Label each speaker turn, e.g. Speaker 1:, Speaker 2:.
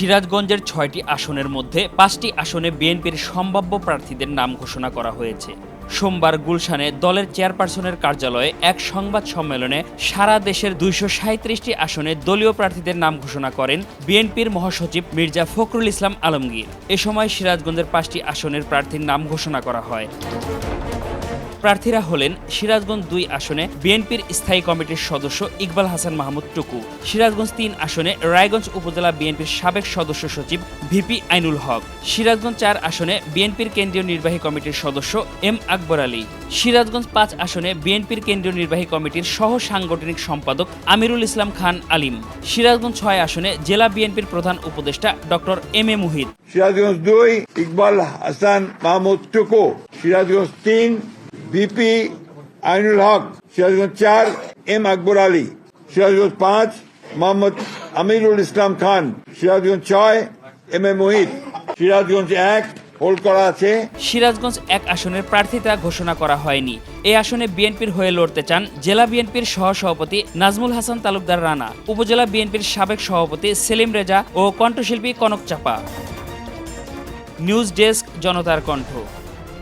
Speaker 1: সিরাজগঞ্জের ছয়টি আসনের মধ্যে পাঁচটি আসনে বিএনপির সম্ভাব্য প্রার্থীদের নাম ঘোষণা করা হয়েছে। সোমবার গুলশানে দলের চেয়ারপারসনের কার্যালয়ে এক সংবাদ সম্মেলনে সারা দেশের দুইশো সাঁত্রিশটি আসনে দলীয় প্রার্থীদের নাম ঘোষণা করেন বিএনপির মহাসচিব মির্জা ফখরুল ইসলাম আলমগীর। এ সময় সিরাজগঞ্জের পাঁচটি আসনের প্রার্থীর নাম ঘোষণা করা হয়। প্রার্থীরা হলেন সিরাজগঞ্জ দুই আসনে বিএনপির স্থায়ী কমিটির সদস্য ইকবাল হাসান মাহমুদ টুকু। সিরাজগঞ্জ তিন আসনে রায়গঞ্জ উপজেলা বিএনপির সাবেক সদস্য সচিব ভিপি আইনুল হক। সিরাজগঞ্জ চার আসনে বিএনপির কেন্দ্রীয় নির্বাহী কমিটির সদস্য এম আকবর আলী। সিরাজগঞ্জ পাঁচ আসনে বিএনপির কেন্দ্রীয় নির্বাহী কমিটির সহ সাংগঠনিক সম্পাদক আমিরুল ইসলাম খান আলিম। সিরাজগঞ্জ ছয় আসনে জেলা বিএনপির প্রধান উপদেষ্টা doctor M A Muhit.
Speaker 2: Sirajganj দুই, ইকবাল হাসান মাহমুদ টুকু। সিরাজগঞ্জ তিন ভিপি আইনুল হক সিরাজগঞ্জ চার এম আকবর আলী, সিরাজগঞ্জ পাঁচ, মোহাম্মদ আমিরুল ইসলাম খান, সিরাজগঞ্জ ছয় এম এ মোহিত, সিরাজগঞ্জ এক হোল্ড করা আছে।
Speaker 1: সিরাজগঞ্জ এক আসনের প্রার্থিতা ঘোষণা করা হয়নি। এই আসনে বিএনপির হয়ে লড়তে চান জেলা বিএনপির সহসভাপতি নাজমুল হাসান তালুকদার রানা, উপজেলা বিএনপির সাবেক সভাপতি সেলিম রেজা ও কণ্ঠশিল্পী কনক চাপা। নিউজ ডেস্ক জনতার কণ্ঠ।